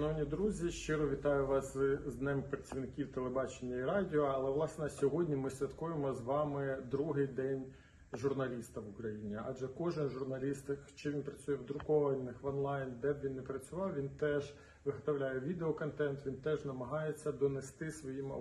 Шановні друзі, щиро вітаю вас з Днем працівників телебачення і радіо. Але власне сьогодні ми святкуємо з вами другий день журналіста в Україні. Адже кожен журналіст, чи він працює в друкованих в онлайн, де б він не працював, він теж виготовляє відеоконтент, він теж намагається донести своїм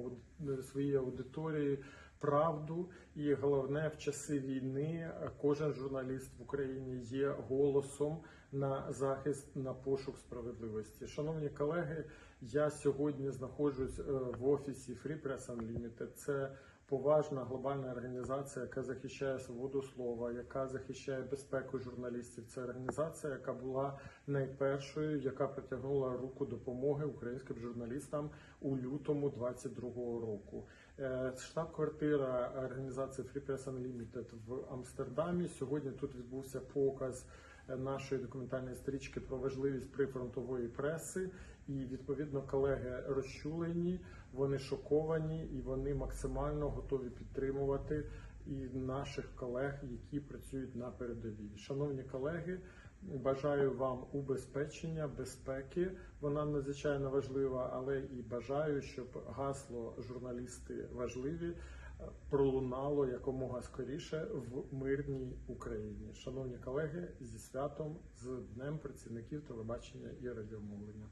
своїй аудиторії правду. І головне, в часи війни кожен журналіст в Україні є голосом на захист на пошук справедливості. Шановні колеги, я сьогодні знаходжусь е, в офісі Free Press Unlimited. Це поважна глобальна організація, яка захищає свободу слова, яка захищає безпеку журналістів. Це організація, яка була найпершою, яка притягнула руку допомоги українським журналістам у лютому 22-го року. Е, Штаб-квартира організації Free Press Unlimited в Амстердамі. Сьогодні тут відбувся показ е, нашої документальної стрічки про важливість прифронтової преси. І відповідно колеги розчулені, вони шоковані і вони максимально готові підтримувати і наших колег, які працюють на передовій. Шановні колеги, бажаю вам убезпечення, безпеки. Вона надзвичайно важлива, але і бажаю, щоб гасло журналісти важливі пролунало якомога скоріше в мирній Україні. Шановні колеги, зі святом з Днем працівників телебачення і радіомовлення.